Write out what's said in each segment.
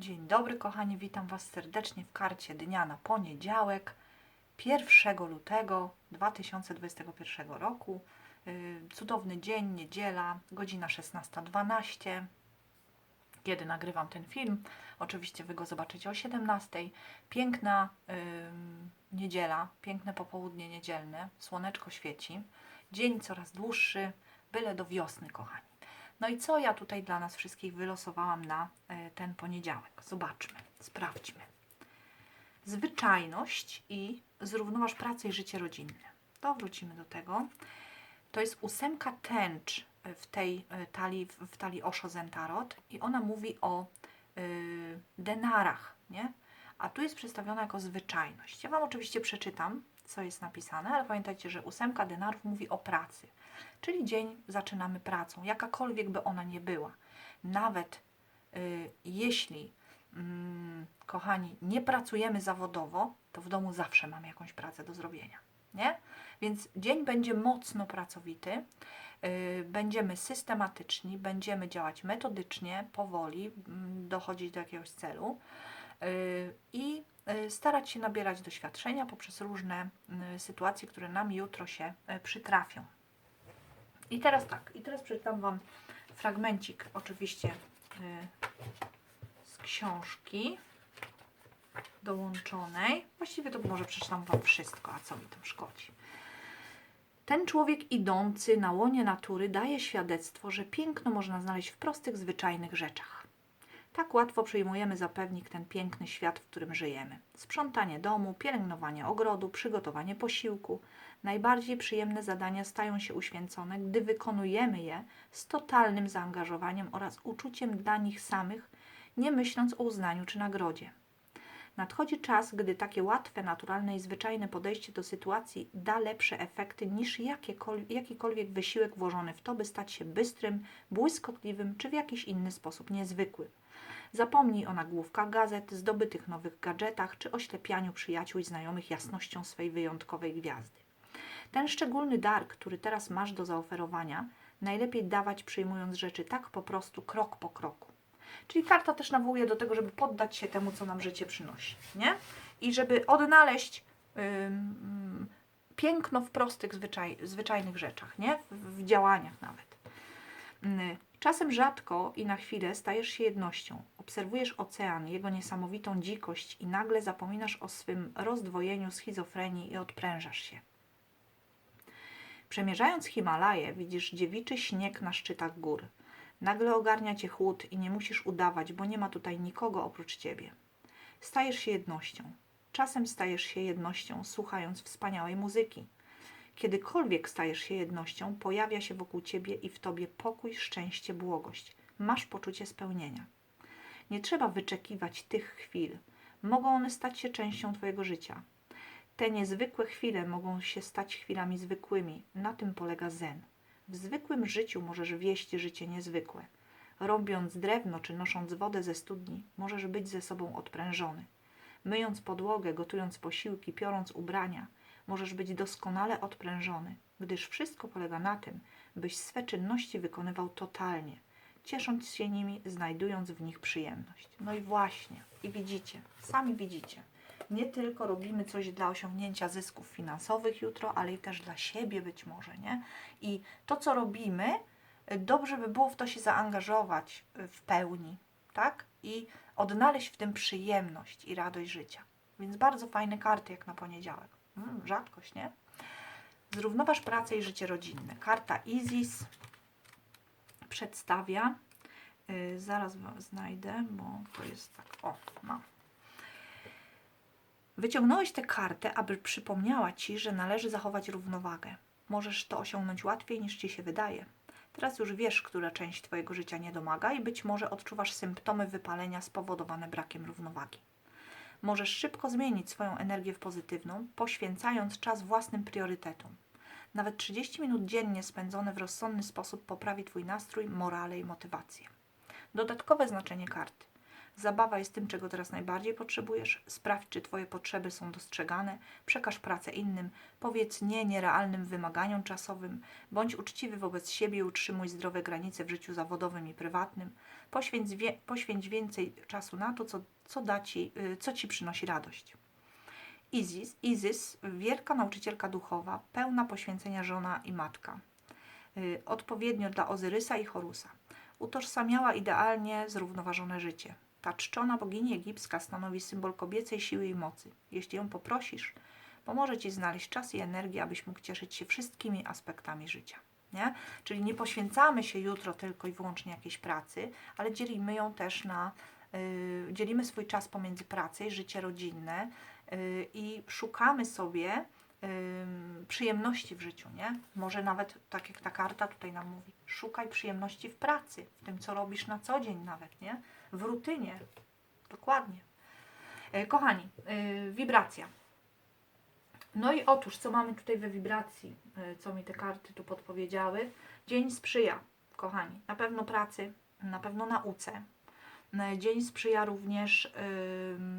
Dzień dobry, kochani, witam Was serdecznie w karcie dnia na poniedziałek, 1 lutego 2021 roku. Yy, Cudowny dzień, niedziela, godzina 16.12. Kiedy nagrywam ten film, oczywiście Wy go zobaczycie o 17.00. Piękna ym, niedziela, piękne popołudnie niedzielne, słoneczko świeci, dzień coraz dłuższy, byle do wiosny, kochani. No i co ja tutaj dla nas wszystkich wylosowałam na e, ten poniedziałek? Zobaczmy, sprawdźmy. Zwyczajność i zrównoważ pracę i życie rodzinne. To wrócimy do tego. To jest ósemka tęcz w tej e, talii, w talii Osho Zen Tarot i ona mówi o y, denarach, nie? A tu jest przedstawiona jako zwyczajność. Ja Wam oczywiście przeczytam, co jest napisane, ale pamiętajcie, że ósemka denarów mówi o pracy. Czyli dzień zaczynamy pracą, jakakolwiek by ona nie była. Nawet y, jeśli, mm, kochani, nie pracujemy zawodowo, to w domu zawsze mamy jakąś pracę do zrobienia. Nie? Więc dzień będzie mocno pracowity, y, będziemy systematyczni, będziemy działać metodycznie, powoli, mm, dochodzić do jakiegoś celu y, i y, starać się nabierać doświadczenia poprzez różne y, sytuacje, które nam jutro się y, przytrafią. I teraz tak, i teraz przeczytam Wam fragmencik oczywiście y, z książki dołączonej. Właściwie to może przeczytam Wam wszystko, a co mi tam szkodzi. Ten człowiek idący na łonie natury daje świadectwo, że piękno można znaleźć w prostych, zwyczajnych rzeczach. Tak łatwo przyjmujemy za pewnik ten piękny świat, w którym żyjemy. Sprzątanie domu, pielęgnowanie ogrodu, przygotowanie posiłku. Najbardziej przyjemne zadania stają się uświęcone, gdy wykonujemy je z totalnym zaangażowaniem oraz uczuciem dla nich samych, nie myśląc o uznaniu czy nagrodzie. Nadchodzi czas, gdy takie łatwe, naturalne i zwyczajne podejście do sytuacji da lepsze efekty niż jakikolwiek wysiłek włożony w to, by stać się bystrym, błyskotliwym czy w jakiś inny sposób niezwykłym. Zapomnij o nagłówkach gazet, zdobytych nowych gadżetach czy oślepianiu przyjaciół i znajomych jasnością swej wyjątkowej gwiazdy. Ten szczególny dar, który teraz masz do zaoferowania, najlepiej dawać przyjmując rzeczy tak po prostu, krok po kroku. Czyli karta też nawołuje do tego, żeby poddać się temu, co nam życie przynosi, nie? I żeby odnaleźć ym, piękno w prostych, zwyczaj, zwyczajnych rzeczach, nie? W, w działaniach nawet. Czasem rzadko i na chwilę stajesz się jednością. Obserwujesz ocean, jego niesamowitą dzikość i nagle zapominasz o swym rozdwojeniu, schizofrenii i odprężasz się. Przemierzając Himalaje, widzisz dziewiczy śnieg na szczytach gór. Nagle ogarnia cię chłód i nie musisz udawać, bo nie ma tutaj nikogo oprócz ciebie. Stajesz się jednością. Czasem stajesz się jednością, słuchając wspaniałej muzyki. Kiedykolwiek stajesz się jednością, pojawia się wokół ciebie i w tobie pokój, szczęście, błogość. Masz poczucie spełnienia. Nie trzeba wyczekiwać tych chwil. Mogą one stać się częścią twojego życia. Te niezwykłe chwile mogą się stać chwilami zwykłymi. Na tym polega zen. W zwykłym życiu możesz wieść życie niezwykłe. Robiąc drewno czy nosząc wodę ze studni, możesz być ze sobą odprężony. Myjąc podłogę, gotując posiłki, piorąc ubrania, możesz być doskonale odprężony, gdyż wszystko polega na tym, byś swe czynności wykonywał totalnie, ciesząc się nimi, znajdując w nich przyjemność. No i właśnie, i widzicie, sami widzicie, nie tylko robimy coś dla osiągnięcia zysków finansowych jutro, ale i też dla siebie być może, nie? I to, co robimy, dobrze by było w to się zaangażować w pełni, tak? I odnaleźć w tym przyjemność i radość życia. Więc bardzo fajne karty jak na poniedziałek. Mm, rzadkość, nie? Zrównoważ pracę i życie rodzinne. Karta Isis przedstawia, y, zaraz wam znajdę, bo to jest tak, o, mam. Wyciągnąłeś tę kartę, aby przypomniała Ci, że należy zachować równowagę. Możesz to osiągnąć łatwiej niż Ci się wydaje. Teraz już wiesz, która część Twojego życia nie domaga i być może odczuwasz symptomy wypalenia spowodowane brakiem równowagi. Możesz szybko zmienić swoją energię w pozytywną, poświęcając czas własnym priorytetom. Nawet 30 minut dziennie spędzone w rozsądny sposób poprawi Twój nastrój, morale i motywację. Dodatkowe znaczenie karty. Zabawa jest tym, czego teraz najbardziej potrzebujesz. Sprawdź, czy Twoje potrzeby są dostrzegane. Przekaż pracę innym. Powiedz nie nierealnym wymaganiom czasowym. Bądź uczciwy wobec siebie i utrzymuj zdrowe granice w życiu zawodowym i prywatnym. Poświęć, wie, poświęć więcej czasu na to, co, co, da ci, y, co Ci przynosi radość. Izis, Izys, wielka nauczycielka duchowa, pełna poświęcenia żona i matka. Y, odpowiednio dla Ozyrysa i Horusa. Utożsamiała idealnie zrównoważone życie. Ta czczona bogini egipska stanowi symbol kobiecej siły i mocy. Jeśli ją poprosisz, pomoże Ci znaleźć czas i energię, abyś mógł cieszyć się wszystkimi aspektami życia. Nie? Czyli nie poświęcamy się jutro tylko i wyłącznie jakiejś pracy, ale dzielimy ją też na, yy, dzielimy swój czas pomiędzy pracę i życie rodzinne yy, i szukamy sobie przyjemności w życiu, nie? Może nawet, tak jak ta karta tutaj nam mówi, szukaj przyjemności w pracy, w tym, co robisz na co dzień nawet, nie? W rutynie. Dokładnie. E, Kochani, yy, wibracja. No i otóż, co mamy tutaj we wibracji, yy, co mi te karty tu podpowiedziały? Dzień sprzyja, kochani, na pewno pracy, na pewno nauce. Dzień sprzyja również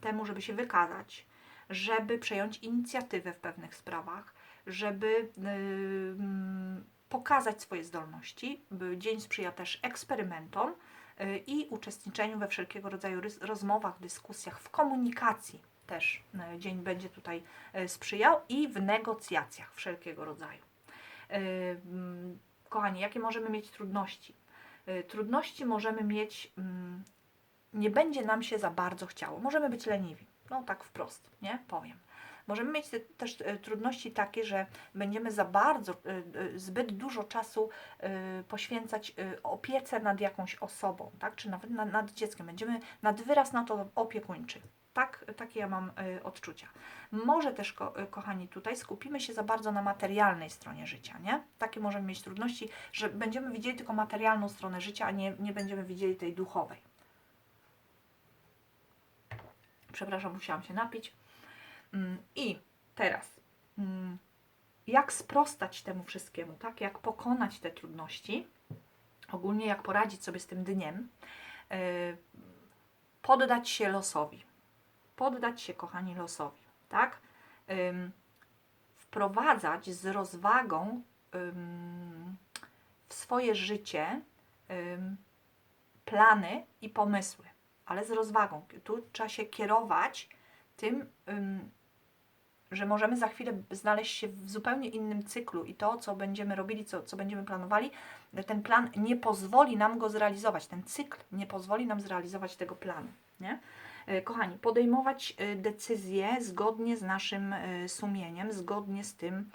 temu, żeby się wykazać, żeby przejąć inicjatywę w pewnych sprawach, żeby ym, pokazać swoje zdolności. Dzień sprzyja też eksperymentom y, i uczestniczeniu we wszelkiego rodzaju rozmowach, dyskusjach, w komunikacji też y, dzień będzie tutaj y, sprzyjał i w negocjacjach wszelkiego rodzaju. Y, mm, Kochani, jakie możemy mieć trudności? Y, Trudności możemy mieć, mm, nie będzie nam się za bardzo chciało. Możemy być leniwi. No tak wprost, nie? Powiem. Możemy mieć te, też e, trudności takie, że będziemy za bardzo, e, e, zbyt dużo czasu poświęcać opiece nad jakąś osobą, tak? Czy nawet nad, dzieckiem. Będziemy nad wyraz na to opiekuńczy. Tak, takie ja mam odczucia. Może też, ko, kochani, tutaj skupimy się za bardzo na materialnej stronie życia, nie? Takie możemy mieć trudności, że będziemy widzieli tylko materialną stronę życia, a nie, nie będziemy widzieli tej duchowej. Przepraszam, musiałam się napić. Mm, I teraz, mm, jak sprostać temu wszystkiemu, tak? Jak pokonać te trudności, ogólnie jak poradzić sobie z tym dniem, yy, poddać się losowi. Poddać się, kochani, losowi, tak? Wprowadzać z rozwagą w swoje życie plany i pomysły, ale z rozwagą. Tu trzeba się kierować tym, ym, że możemy za chwilę znaleźć się w zupełnie innym cyklu i to, co będziemy robili, co, co będziemy planowali, ten plan nie pozwoli nam go zrealizować. Ten cykl nie pozwoli nam zrealizować tego planu. Nie? E, Kochani, podejmować e, decyzje zgodnie z naszym e, sumieniem, zgodnie z tym,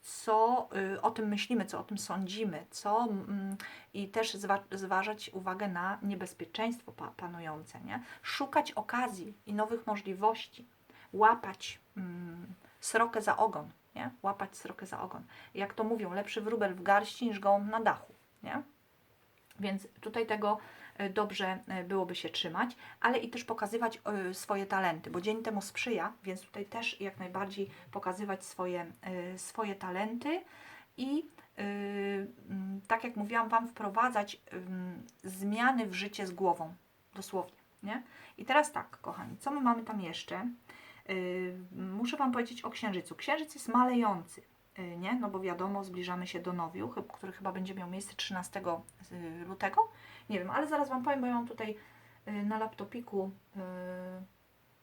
co y, o tym myślimy, co o tym sądzimy, co mm, i też zwa, zważać uwagę na niebezpieczeństwo pa, panujące, nie? Szukać okazji i nowych możliwości, łapać mm, srokę za ogon, nie? Łapać srokę za ogon. Jak to mówią, lepszy wróbel w garści niż gołąb na dachu, nie? Więc tutaj tego dobrze y, byłoby się trzymać, ale i też pokazywać y, swoje talenty, bo dzień temu sprzyja, więc tutaj też jak najbardziej pokazywać swoje, y, swoje talenty i y, mm, tak jak mówiłam Wam, wprowadzać zmiany w życie z głową, dosłownie. Nie? I teraz tak, kochani, co my mamy tam jeszcze? Y, muszę Wam powiedzieć o Księżycu. Księżyc jest malejący, y, nie? No bo wiadomo, zbliżamy się do nowiu, który chyba będzie miał miejsce 13 y, lutego. Nie wiem, ale zaraz Wam powiem, bo ja mam tutaj y, na laptopiku,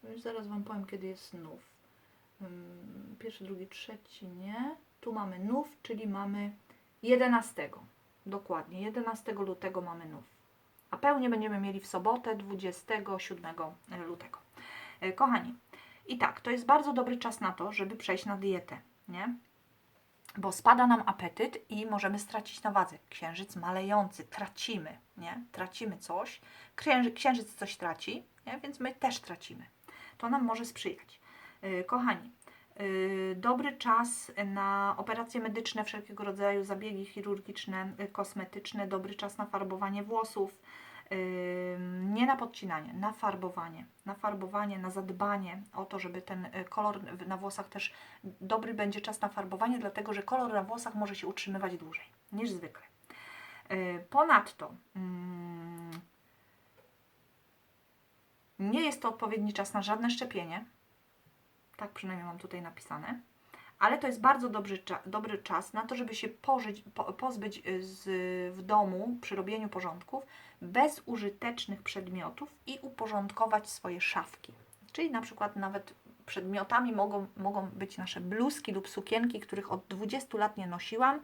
y, już zaraz Wam powiem, kiedy jest nów. Pierwszy, drugi, trzeci, nie. Tu mamy nów, czyli mamy 11. Dokładnie, 11 lutego mamy nów. A pełnię będziemy mieli w sobotę 27 lutego. Kochani, i tak, to jest bardzo dobry czas na to, żeby przejść na dietę, nie? Bo spada nam apetyt i możemy stracić na wadze. Księżyc malejący, tracimy, nie? Tracimy coś. Księży, księżyc coś traci, nie? Więc my też tracimy. To nam może sprzyjać. Yy, kochani, yy, dobry czas na operacje medyczne, wszelkiego rodzaju zabiegi chirurgiczne, yy, kosmetyczne, dobry czas na farbowanie włosów, na podcinanie, na farbowanie, na farbowanie, na zadbanie o to, żeby ten y, kolor na włosach też dobry będzie czas na farbowanie, dlatego że kolor na włosach może się utrzymywać dłużej niż zwykle. Y, Ponadto mm, Nie jest to odpowiedni czas na żadne szczepienie. Tak przynajmniej mam tutaj napisane. Ale to jest bardzo dobry, dobry czas na to, żeby się pożyć, po, pozbyć y, z, w domu przy robieniu porządków bezużytecznych przedmiotów i uporządkować swoje szafki. Czyli na przykład nawet przedmiotami mogą, mogą być nasze bluzki lub sukienki, których od 20 lat nie nosiłam,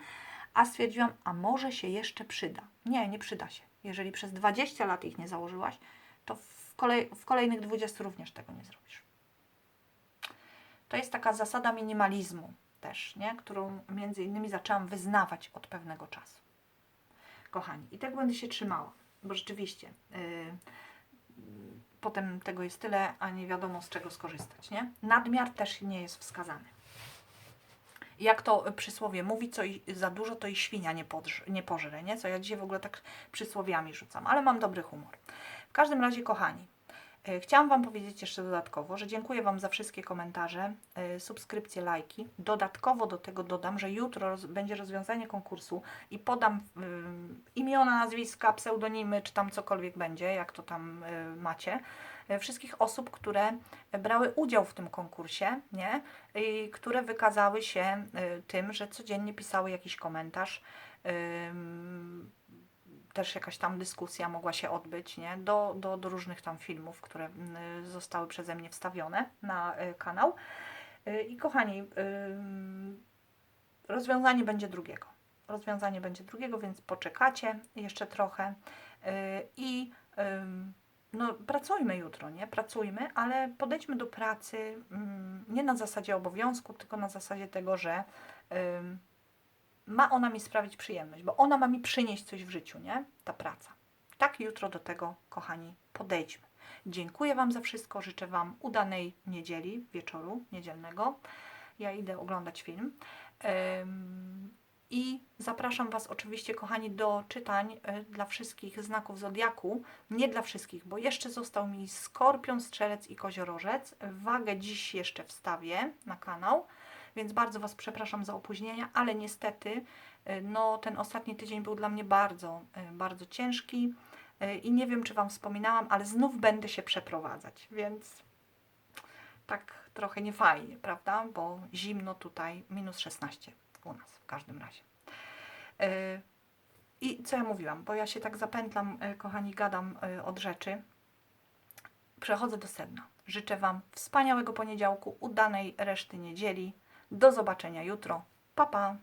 a stwierdziłam, a może się jeszcze przyda. Nie, nie przyda się. Jeżeli przez 20 lat ich nie założyłaś, to w, kolej, w kolejnych 20 również tego nie zrobisz. To jest taka zasada minimalizmu też, nie? którą między innymi zaczęłam wyznawać od pewnego czasu. Kochani, i tak będę się trzymała, bo rzeczywiście yy, potem tego jest tyle, a nie wiadomo z czego skorzystać. Nie? Nadmiar też nie jest wskazany. Jak to przysłowie mówi, co i za dużo, to i świnia nie, podrz, nie pożre, nie? Co ja dzisiaj w ogóle tak przysłowiami rzucam, ale mam dobry humor. W każdym razie, kochani, chciałam Wam powiedzieć jeszcze dodatkowo, że dziękuję Wam za wszystkie komentarze, e, subskrypcje, lajki. Dodatkowo do tego dodam, że jutro roz, będzie rozwiązanie konkursu i podam ym, imiona, nazwiska, pseudonimy, czy tam cokolwiek będzie, jak to tam y, macie e, wszystkich osób, które brały udział w tym konkursie, nie? I które wykazały się tym, że codziennie pisały jakiś komentarz. ym, też jakaś tam dyskusja mogła się odbyć, nie? Do, do, do różnych tam filmów, które y, zostały przeze mnie wstawione na y, kanał. Y, I kochani, ym, rozwiązanie będzie drugiego. Rozwiązanie będzie drugiego, więc poczekacie jeszcze trochę y, i no, pracujmy jutro, nie? Pracujmy, ale podejdźmy do pracy mm, nie na zasadzie obowiązku, tylko na zasadzie tego, że ma ona mi sprawić przyjemność, bo ona ma mi przynieść coś w życiu, nie? Ta praca. Tak jutro do tego, kochani, podejdźmy. Dziękuję Wam za wszystko, życzę Wam udanej niedzieli, wieczoru niedzielnego. Ja idę oglądać film. I zapraszam Was oczywiście, kochani, do czytań y, dla wszystkich znaków zodiaku. Nie dla wszystkich, bo jeszcze został mi skorpion, strzelec i koziorożec. Wagę dziś jeszcze wstawię na kanał, więc bardzo Was przepraszam za opóźnienia, ale niestety y, no, ten ostatni tydzień był dla mnie bardzo, y, bardzo ciężki y, i nie wiem, czy Wam wspominałam, ale znów będę się przeprowadzać, więc tak trochę niefajnie, prawda? Bo zimno tutaj, minus 16 u nas w każdym razie. I co ja mówiłam, bo ja się tak zapętlam, kochani, gadam od rzeczy. Przechodzę do sedna. Życzę Wam wspaniałego poniedziałku, udanej reszty niedzieli. Do zobaczenia jutro. Pa, pa!